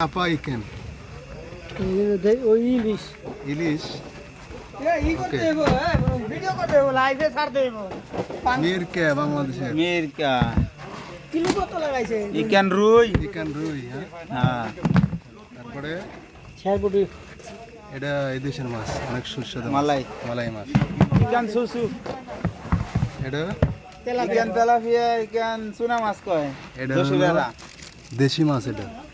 আপা ইকেন ওই ইলিশ। ইলিশ ই করতে দেবো ভিডিও করতে দেবো লাইভে ছাড় দেবো মেয়ের কে বাংলাদেশের মির্কা। কিলো কত লাগাইছে ইকান রুই। ইকেন রুই হ্যাঁ? হ্যাঁ। তারপরে? এটা এই মাছ অনেক সুস্বাদু মালাই। মালাই মাছ। ইকান সুসু। এটা? ইকান তেলাপিয়া ইকান চুনা মাছ কয়? এটা দেশি মাছ এটা যশোরেরা কয় চুনা মাছ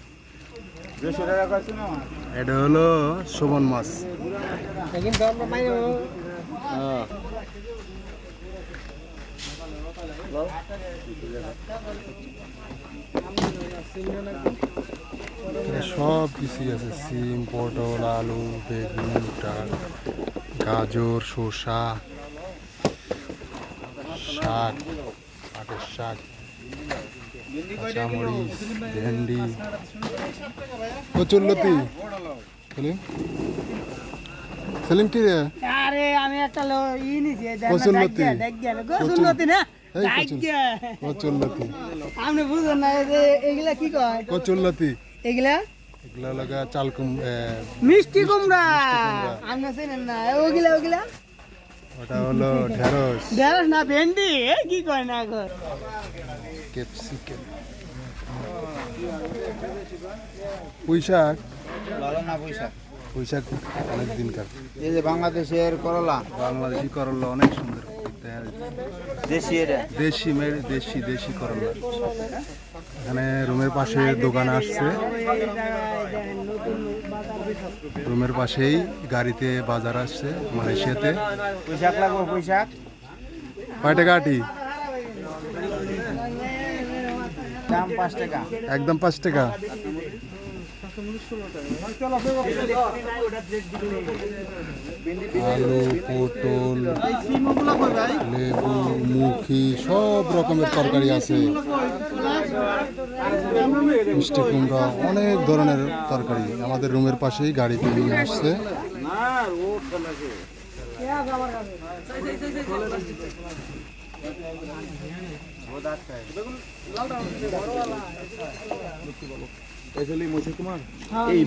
এটা হলো শোভন মাছ। সব কিছুই আছে, সিম, পটল, আলু, বেগুন, ডাল, গাজর, শসা, শাক, পাটের শাক। কাঁচামরিচ ভেন্ডি। কচুরলতি সেলিম? সেলিম কি রে? আরে আমি একটা ই নিছি না? আপনি বুঝেন না এগুলা কয়? কচুরলতি এগুলা এগুলা লাগা চালকুম এ, মিষ্টি কুমড়া। কুমড়া। আপনি চেনেন না। ওগুলা ওগুলা? ওটা হলো ঢেঁড়স। ঢেঁড়স না ভেন্ডি। এ কি কয় না গো ক্যাপসিকাম। পুঁই শাক ভালো না পয়সা পুঁই শাক অনেক দিনকার এই যে বাংলাদেশের করলা। বাংলাদেশি করলা অনেক সুন্দর দেশি এটা। দেশি মেরে দেশি দেশি করলা। এখানে রুমের পাশে দোকান আসছে। রুমের পাশেই গাড়িতে বাজার আসছে মালয়েশিয়াতে। পোশাক লাগবো পোশাক কয় টাকা আটি? দাম পাঁচ টাকা। একদম পাঁচ টাকা। আলু পটল লেবু মুখি সব রকমের তরকারি আছে। মিষ্টি কুমড়া অনেক ধরনের তরকারি আমাদের রুমের পাশেই গাড়িতে নিয়ে আসছে। এই